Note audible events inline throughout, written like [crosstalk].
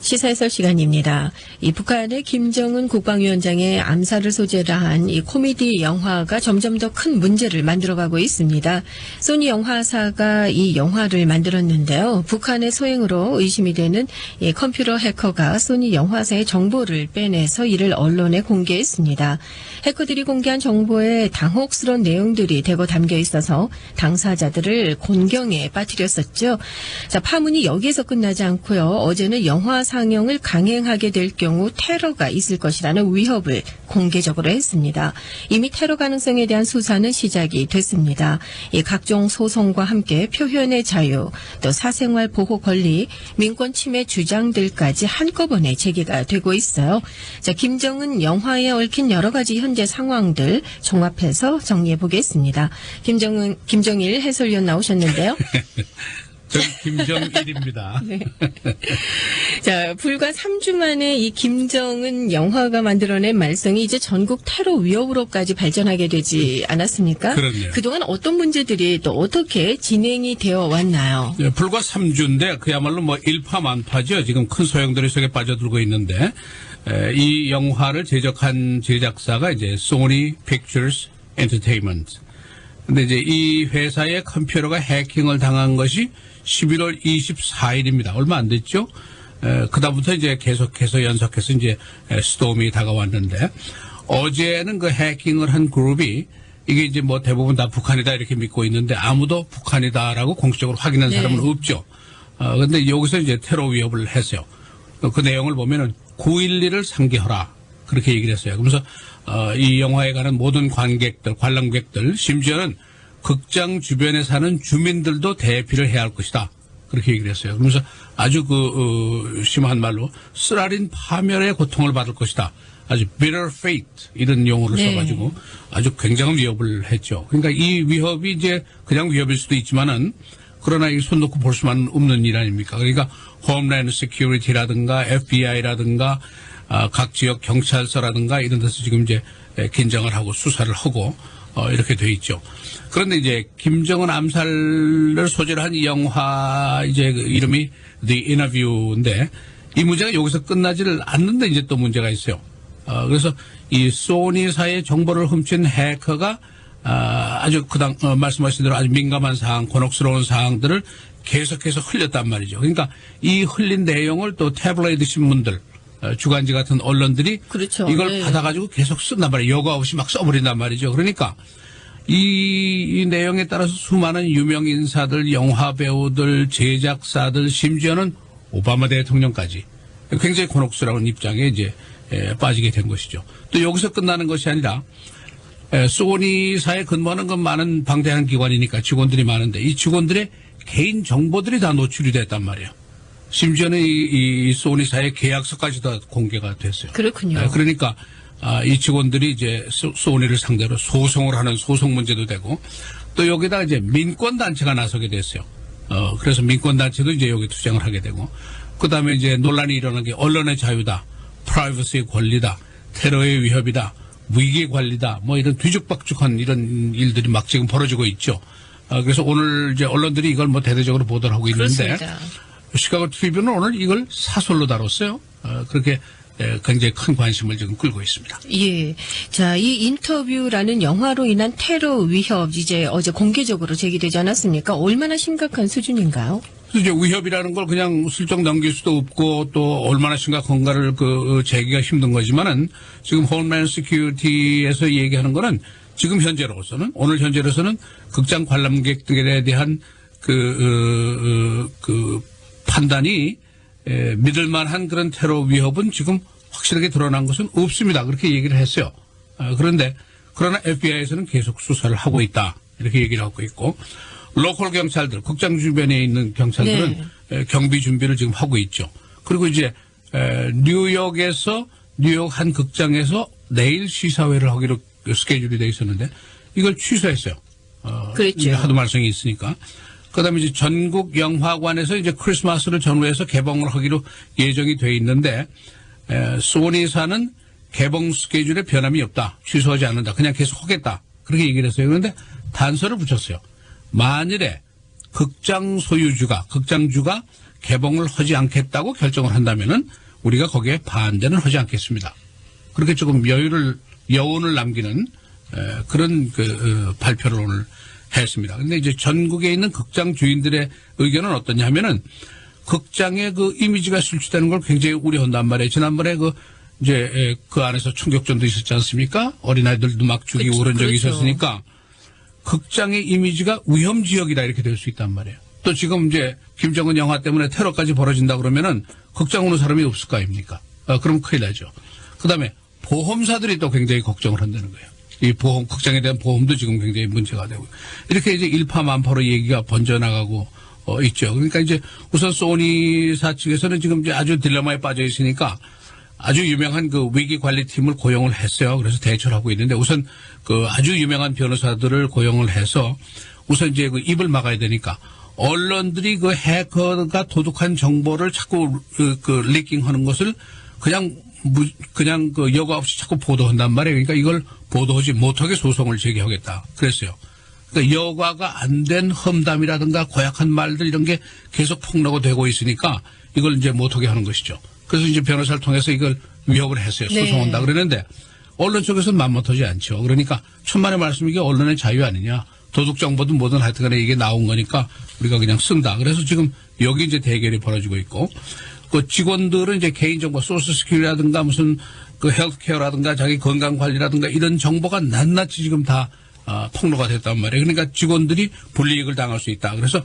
시사해설 시간입니다. 이 북한의 김정은 국방위원장의 암살을 소재로 한 이 코미디 영화가 점점 더 큰 문제를 만들어가고 있습니다. 소니 영화사가 이 영화를 만들었는데요. 북한의 소행으로 의심이 되는 이 컴퓨터 해커가 소니 영화사의 정보를 빼내서 이를 언론에 공개했습니다. 해커들이 공개한 정보에 당혹스러운 내용들이 대거 담겨 있어서 당사자들을 곤경에 빠뜨렸었죠. 자, 파문이 여기에서 끝나지 않고요. 어제는 영화 상영을 강행하게 될 경우 테러가 있을 것이라는 위협을 공개적으로 했습니다. 이미 테러 가능성에 대한 수사는 시작이 됐습니다. 이 각종 소송과 함께 표현의 자유, 또 사생활 보호 권리, 민권 침해 주장들까지 한꺼번에 제기가 되고 있어요. 자, 김정은 영화에 얽힌 여러 가지 현재 상황들 종합해서 정리해 보겠습니다. 김정은 김정일 해설위원 나오셨는데요. [laughs] 저는 김정일입니다. [laughs] 네. 자, 불과 3주 만에 이 김정은 영화가 만들어낸 말썽이 이제 전국 테러 위협으로까지 발전하게 되지 않았습니까? 그럼요. 그동안 어떤 문제들이 또 어떻게 진행이 되어 왔나요? 예, 불과 3주인데 그야말로 뭐 일파만파죠. 지금 큰 소용돌이 속에 빠져들고 있는데 에, 이 영화를 제작한 제작사가 이제 소니 픽처스 엔터테인먼트. 근데 이제 이 회사의 컴퓨터가 해킹을 당한 것이 11월 24일입니다. 얼마 안 됐죠? 에, 그다음부터 이제 계속해서 연속해서 이제 에, 스톰이 다가왔는데 어제는 그 해킹을 한 그룹이 이게 이제 뭐 대부분 다 북한이다 이렇게 믿고 있는데 아무도 북한이다라고 공식적으로 확인한 네. 사람은 없죠. 어, 근데 여기서 이제 테러 위협을 했어요. 어, 그 내용을 보면은 9.11을 상기하라. 그렇게 얘기를 했어요. 그러면서, 어, 이 영화에 관한 모든 관객들, 관람객들, 심지어는 극장 주변에 사는 주민들도 대피를 해야 할 것이다. 그렇게 얘기를 했어요. 그러면서 아주 그, 어, 심한 말로 쓰라린 파멸의 고통을 받을 것이다. 아주 bitter fate 이런 용어를 네. 써가지고 아주 굉장한 위협을 했죠. 그러니까 이 위협이 이제 그냥 위협일 수도 있지만은 그러나 이 손 놓고 볼 수만 없는 일 아닙니까? 그러니까 홈라인 세큐리티라든가 FBI라든가 아, 각 지역 경찰서라든가 이런 데서 지금 이제 에, 긴장을 하고 수사를 하고 어, 이렇게 돼 있죠. 그런데 이제 김정은 암살을 소재로 한 이 영화 이제 그 이름이 The Interview인데 이 문제가 여기서 끝나지를 않는데 이제 또 문제가 있어요. 어, 그래서 이 소니사의 정보를 훔친 해커가 아, 아주 그당 어, 말씀하신 대로 아주 민감한 사항, 곤혹스러운 사항들을 계속해서 흘렸단 말이죠. 그러니까 이 흘린 내용을 또 태블로이드 신문들, 어, 주간지 같은 언론들이 그렇죠. 이걸 네. 받아가지고 계속 쓴단 말이에요. 여과 없이 막 써버린단 말이죠. 그러니까 이, 이 내용에 따라서 수많은 유명 인사들, 영화 배우들, 제작사들, 심지어는 오바마 대통령까지 굉장히 곤혹스러운 입장에 이제 에, 빠지게 된 것이죠. 또 여기서 끝나는 것이 아니라 에, 소니사에 근무하는 건 많은 방대한 기관이니까 직원들이 많은데 이 직원들의 개인 정보들이 다 노출이 됐단 말이에요. 심지어는 이, 이 소니사의 계약서까지 다 공개가 됐어요. 그렇군요. 네, 그러니까 아, 이 직원들이 이제 소, 소니를 상대로 소송을 하는 소송 문제도 되고 또 여기다 이제 민권 단체가 나서게 됐어요. 어, 그래서 민권 단체도 이제 여기 투쟁을 하게 되고 그다음에 이제 논란이 일어난 게 언론의 자유다, 프라이버시의 권리다, 테러의 위협이다, 위기 관리다, 뭐 이런 뒤죽박죽한 이런 일들이 막 지금 벌어지고 있죠. 어, 그래서 오늘 이제 언론들이 이걸 뭐 대대적으로 보도를 하고 있는데 그렇습니다. 시카고 트리뷴은 오늘 이걸 사설로 다뤘어요. 어, 그렇게 에, 굉장히 큰 관심을 지금 끌고 있습니다. 예. 자, 이 인터뷰라는 영화로 인한 테러 위협 이제 어제 공개적으로 제기되지 않았습니까? 얼마나 심각한 수준인가요? 이제 위협이라는 걸 그냥 슬쩍 넘길 수도 없고 또 얼마나 심각한가를 그 어, 재기가 힘든 거지만은 지금 홈랜드 시큐리티에서 얘기하는 거는 지금 현재로서는 오늘 현재로서는 극장 관람객들에 대한 그, 어, 어, 그 판단이 에, 믿을 만한 그런 테러 위협은 지금 확실하게 드러난 것은 없습니다. 그렇게 얘기를 했어요. 어, 그런데 그러나 FBI에서는 계속 수사를 하고 있다 이렇게 얘기를 하고 있고 로컬 경찰들 극장 주변에 있는 경찰들은 에, 경비 준비를 지금 하고 있죠. 그리고 이제 에, 뉴욕에서 뉴욕 한 극장에서 내일 시사회를 하기로 스케줄이 돼 있었는데 이걸 취소했어요. 어. 이제 하도 말썽이 있으니까. 그다음에 이제 전국 영화관에서 이제 크리스마스를 전후해서 개봉을 하기로 예정이 돼 있는데 에, 소니사는 개봉 스케줄에 변함이 없다. 취소하지 않는다. 그냥 계속 하겠다. 그렇게 얘기를 했어요. 그런데 단서를 붙였어요. 만일에 극장 소유주가 극장주가 개봉을 하지 않겠다고 결정을 한다면은 우리가 거기에 반대는 하지 않겠습니다. 그렇게 조금 여유를 여운을 남기는 에, 그런 그 어, 발표를 오늘 했습니다. 근데 이제 전국에 있는 극장 주인들의 의견은 어떠냐면은 극장의 그 이미지가 실추되는 걸 굉장히 우려한단 말이에요. 지난번에 그 이제 에, 그 안에서 충격전도 있었지 않습니까? 어린아이들도 막 죽이고 그런 적이 그렇죠. 있었으니까 극장의 이미지가 위험 지역이다 이렇게 될 수 있단 말이에요. 또 지금 이제 김정은 영화 때문에 테러까지 벌어진다 그러면은 극장 오는 사람이 없을 거 아닙니까? 아, 그럼 큰일 나죠. 그 다음에 보험사들이 또 굉장히 걱정을 한다는 거예요. 이 보험, 극장에 대한 보험도 지금 굉장히 문제가 되고. 이렇게 이제 일파만파로 얘기가 번져나가고, 어, 있죠. 그러니까 이제 우선 소니사 측에서는 지금 이제 아주 딜레마에 빠져 있으니까 아주 유명한 그 위기 관리팀을 고용을 했어요. 그래서 대처를 하고 있는데 우선 그 아주 유명한 변호사들을 고용을 해서 우선 이제 그 입을 막아야 되니까 언론들이 그 해커가 도둑한 정보를 자꾸 그, 그 리킹하는 것을 그냥 무, 그냥 그 여과 없이 자꾸 보도한단 말이에요. 그러니까 이걸 보도하지 못하게 소송을 제기하겠다. 그랬어요. 그러니까 여과가 안 된 험담이라든가 고약한 말들 이런 게 계속 폭로가 되고 있으니까 이걸 이제 못하게 하는 것이죠. 그래서 이제 변호사를 통해서 이걸 위협을 했어요. 네. 소송한다 그러는데 언론 쪽에서는 맘못하지 않죠. 그러니까 천만의 말씀 이게 언론의 자유 아니냐. 도둑 정보든 뭐든 하여튼간에 이게 나온 거니까 우리가 그냥 쓴다. 그래서 지금 여기 이제 대결이 벌어지고 있고 그 직원들은 이제 개인정보 소스 스킬이라든가 무슨 그 헬스케어라든가 자기 건강 관리라든가 이런 정보가 낱낱이 지금 다 아, 폭로가 됐단 말이에요. 그러니까 직원들이 불이익을 당할 수 있다. 그래서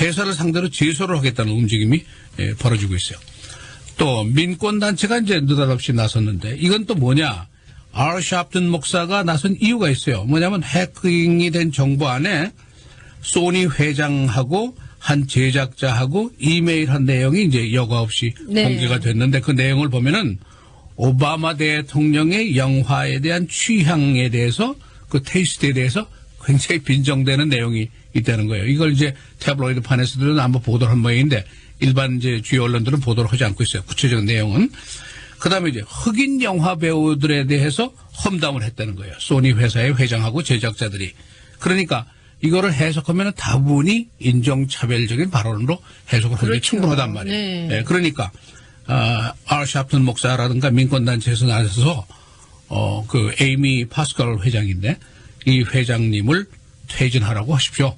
회사를 상대로 제소를 하겠다는 움직임이 예, 벌어지고 있어요. 또 민권단체가 이제 느닷없이 나섰는데 이건 또 뭐냐? 알 샤프튼 목사가 나선 이유가 있어요. 뭐냐면 해킹이 된 정보 안에 소니 회장하고 한 제작자하고 이메일 한 내용이 이제 여과 없이 네. 공개가 됐는데 그 내용을 보면은 오바마 대통령의 영화에 대한 취향에 대해서 그 테이스트에 대해서 굉장히 빈정되는 내용이 있다는 거예요. 이걸 이제 태블로이드 판에서도 한번 보도를 한 모양인데 일반 이제 주요 언론들은 보도를 하지 않고 있어요. 구체적인 내용은. 그 다음에 이제 흑인 영화 배우들에 대해서 험담을 했다는 거예요. 소니 회사의 회장하고 제작자들이. 그러니까 이거를 해석하면 다분히 인종차별적인 발언으로 해석을 하기 그렇죠. 충분하단 말이에요. 네. 예, 그러니까 아, 알 샤프튼 목사라든가 민권단체에서 나서서 어, 그 에이미 파스칼 회장인데 이 회장님을 퇴진하라고 하십시오.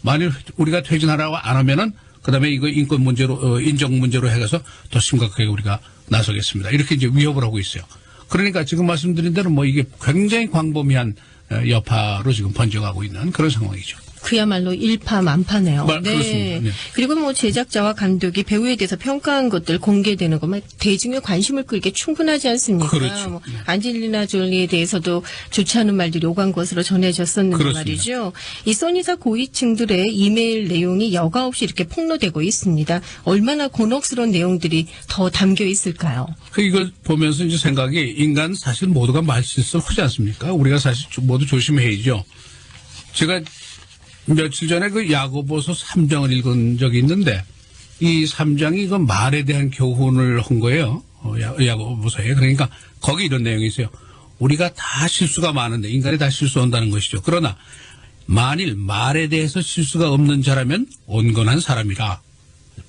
만일 우리가 퇴진하라고 안 하면은 그다음에 이거 인권 문제로 어, 인정 문제로 해가서 더 심각하게 우리가 나서겠습니다. 이렇게 이제 위협을 하고 있어요. 그러니까 지금 말씀드린 대로 뭐 이게 굉장히 광범위한 어, 여파로 지금 번져가고 있는 그런 상황이죠. 그야말로 일파만파네요. 마- 그렇습니다. 네. 그리고 뭐 제작자와 감독이 배우에 대해서 평가한 것들 공개되는 것만 대중의 관심을 끌게 충분하지 않습니까? 그렇죠. 뭐 안젤리나 졸리에 대해서도 좋지 않은 말들이 오간 것으로 전해졌었는데 그렇습니다. 말이죠. 이 소니사 고위층들의 이메일 내용이 여과 없이 이렇게 폭로되고 있습니다. 얼마나 곤혹스러운 내용들이 더 담겨 있을까요? 그 이걸 보면서 이제 생각이 인간 사실 모두가 말실수를 하지 않습니까? 우리가 사실 조- 모두 조심해야죠. 제가 며칠 전에 그 야고보서 3장을 읽은 적이 있는데 이 3장이 그 말에 대한 교훈을 한 거예요. 어, 야- 야고보서에. 그러니까 거기 이런 내용이 있어요. 우리가 다 실수가 많은데 인간이 다 실수한다는 것이죠. 그러나 만일 말에 대해서 실수가 없는 자라면 온건한 사람이라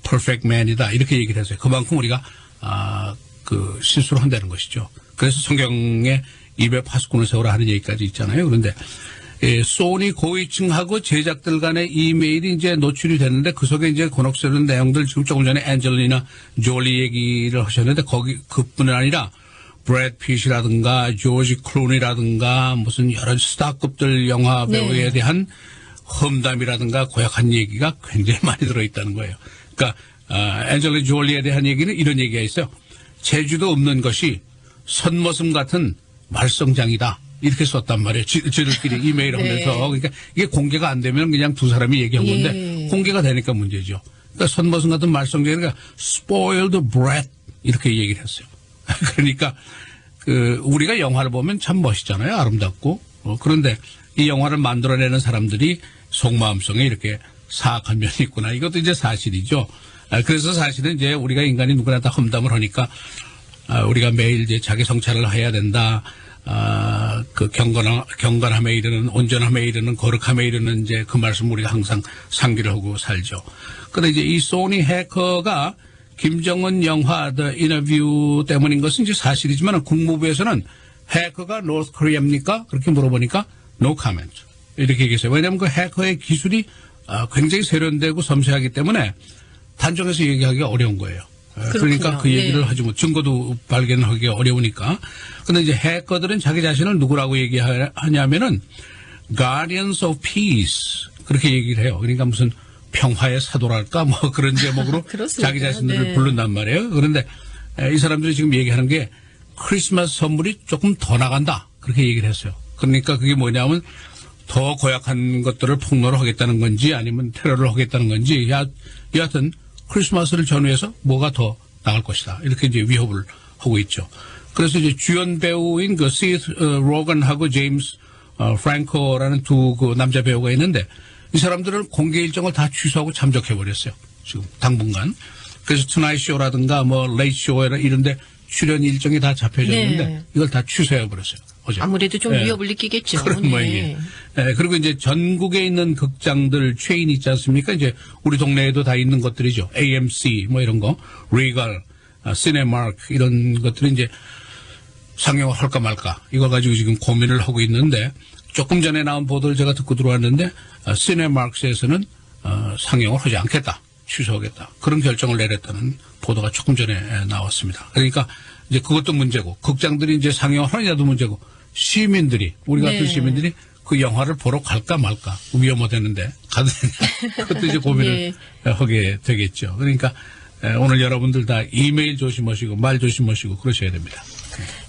perfect man이다 이렇게 얘기를 했어요. 그만큼 우리가 아, 그 실수를 한다는 것이죠. 그래서 성경에 입에 파수꾼을 세우라 하는 얘기까지 있잖아요. 그런데 예, 소니 고위층하고 제작들 간의 이메일이 이제 노출이 됐는데 그 속에 이제 곤혹스러운 내용들 지금 조금 전에 앤젤리나 졸리 얘기를 하셨는데 거기 그뿐 아니라 브래드 핏이라든가 조지 클루니라든가 무슨 여러 스타급들 영화 배우에 네. 대한 험담이라든가 고약한 얘기가 굉장히 [laughs] 많이 들어있다는 거예요. 그러니까 아, 앤젤리 졸리에 대한 얘기는 이런 얘기가 있어요. 재주도 없는 것이 선머슴 같은 말썽장이다. 이렇게 썼단 말이에요. 지, 지들끼리 [laughs] 이메일 하면서. 네. 그러니까 이게 공개가 안 되면 그냥 두 사람이 얘기한 건데 예. 공개가 되니까 문제죠. 그러니까 선머슴 같은 말썽장이니까 spoiled brat 이렇게 얘기를 했어요. [laughs] 그러니까 그 우리가 영화를 보면 참 멋있잖아요. 아름답고. 어, 그런데 이 영화를 만들어내는 사람들이 속마음속에 이렇게 사악한 면이 있구나. 이것도 이제 사실이죠. 아, 그래서 사실은 이제 우리가 인간이 누구나 다 험담을 하니까 아, 우리가 매일 이제 자기 성찰을 해야 된다. 아, 그 경건, 경건함에 이르는, 온전함에 이르는, 거룩함에 이르는 이제 그 말씀 우리가 항상 상기를 하고 살죠. 근데 이제 이 소니 해커가 김정은 영화 The Interview 때문인 것은 이제 사실이지만 국무부에서는 해커가 노스 코리아입니까? 그렇게 물어보니까 no comment. 이렇게 얘기했어요. 왜냐하면 그 해커의 기술이 아, 굉장히 세련되고 섬세하기 때문에 단정해서 얘기하기가 어려운 거예요. 에, 그러니까. 그 얘기를 네. 하지 못, 증거도 발견하기가 어려우니까. 근데 이제 해커들은 자기 자신을 누구라고 얘기하냐면은 Guardians of Peace 그렇게 얘기를 해요. 그러니까 무슨 평화의 사도랄까 뭐 [laughs] 그런 제목으로. [laughs] 자기 자신들을 네. 부른단 말이에요. 그런데 에, 이 사람들이 지금 얘기하는 게 크리스마스 선물이 조금 더 나간다 그렇게 얘기를 했어요. 그러니까 그게 뭐냐면 더 고약한 것들을 폭로를 하겠다는 건지 아니면 테러를 하겠다는 건지 야, 여하튼 크리스마스를 전후해서 뭐가 더 나갈 것이다 이렇게 이제 위협을 하고 있죠. 그래서 이제 주연 배우인 그 시스 어, 로건하고 제임스 어, 프랭코라는 두 그 남자 배우가 있는데 이 사람들은 공개 일정을 다 취소하고 참석해 버렸어요. 지금 당분간. 그래서 투나잇 쇼라든가 뭐 레이트 쇼 이런데 출연 일정이 다 잡혀졌는데 네. 이걸 다 취소해 버렸어요. 어제. 아무래도 좀 네. 위협을 느끼겠죠. 그런 네. 모양이에요. 예, 그리고 이제 전국에 있는 극장들 체인 있지 않습니까? 이제 우리 동네에도 다 있는 것들이죠. AMC 뭐 이런 거, 리갈, 아, 시네마크 이런 것들이 이제 상영을 할까 말까 이거 가지고 지금 고민을 하고 있는데 조금 전에 나온 보도를 제가 듣고 들어왔는데 아, 시네마크스에서는 어, 상영을 하지 않겠다. 취소하겠다. 그런 결정을 내렸다는 보도가 조금 전에 에, 나왔습니다. 그러니까 이제 그것도 문제고 극장들이 이제 상영을 하느냐도 문제고 시민들이 우리 같은 네. 시민들이 그 영화를 보러 갈까 말까 위험하다는데 가도 되냐 그것도 이제 [laughs] 고민을 네. 하게 되겠죠. 그러니까 에, 오늘 여러분들 다 이메일 조심하시고 말 조심하시고 그러셔야 됩니다.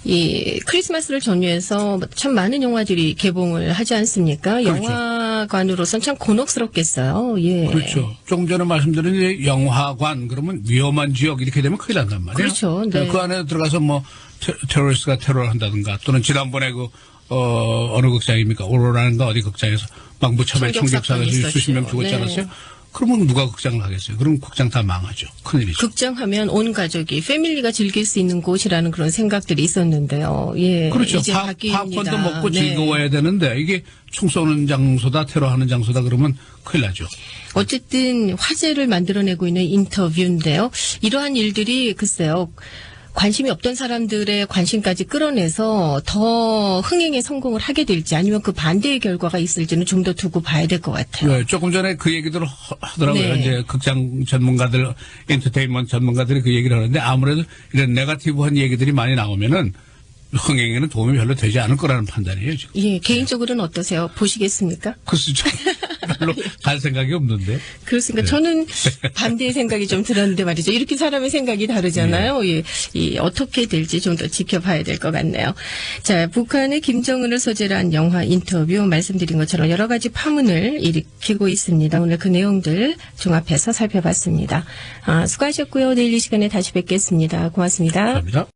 이 크리스마스를 전후해서 참 많은 영화들이 개봉을 하지 않습니까? 그렇죠. 영화관으로선 참 곤혹스럽겠어요. 예. 그렇죠. 조금 전에 말씀드린 영화관 그러면 위험한 지역 이렇게 되면 큰일 난단 말이에요. 그렇죠. 네. 그 안에 들어가서 뭐 테, 테러리스트가 테러를 한다든가 또는 지난번에 그 어, 어느 극장입니까? 오로라는가 어디 극장에서 막 무참한 총격 총격사가 수십 명. 죽었지 네. 않았어요? 그러면 누가 극장을 가겠어요? 그럼 극장 다 망하죠. 큰일이죠. 극장 하면 온 가족이 패밀리가 즐길 수 있는 곳이라는 그런 생각들이 있었는데요. 예. 그렇죠. 이제 팝, 바뀝니다. 팝콘도 먹고 네. 즐거워야 되는데 이게 총 쏘는 장소다 테러하는 장소다 그러면 큰일 나죠. 어쨌든 화제를 만들어내고 있는 인터뷰인데요. 이러한 일들이 글쎄요. 관심이 없던 사람들의 관심까지 끌어내서 더 흥행에 성공을 하게 될지 아니면 그 반대의 결과가 있을지는 좀 더 두고 봐야 될 것 같아요. 네, 조금 전에 그 얘기들을 하- 하더라고요. 네. 이제 극장 전문가들, 엔터테인먼트 전문가들이 그 얘기를 하는데 아무래도 이런 네가티브한 얘기들이 많이 나오면은 흥행에는 도움이 별로 되지 않을 거라는 판단이에요, 지금. 예, 개인적으로는 어떠세요? 보시겠습니까? 글쎄, 좀 [laughs] 별로 갈 생각이 없는데. 그렇습니까? 저는 반대의 생각이 좀 들었는데 말이죠. 이렇게 사람의 생각이 다르잖아요. 네. 예, 이 어떻게 될지 좀 더 지켜봐야 될 것 같네요. 자, 북한의 김정은을 소재로 한 영화 인터뷰 말씀드린 것처럼 여러 가지 파문을 일으키고 있습니다. 오늘 그 내용들 종합해서 살펴봤습니다. 아, 수고하셨고요. 내일 이 시간에 다시 뵙겠습니다. 고맙습니다. 감사합니다.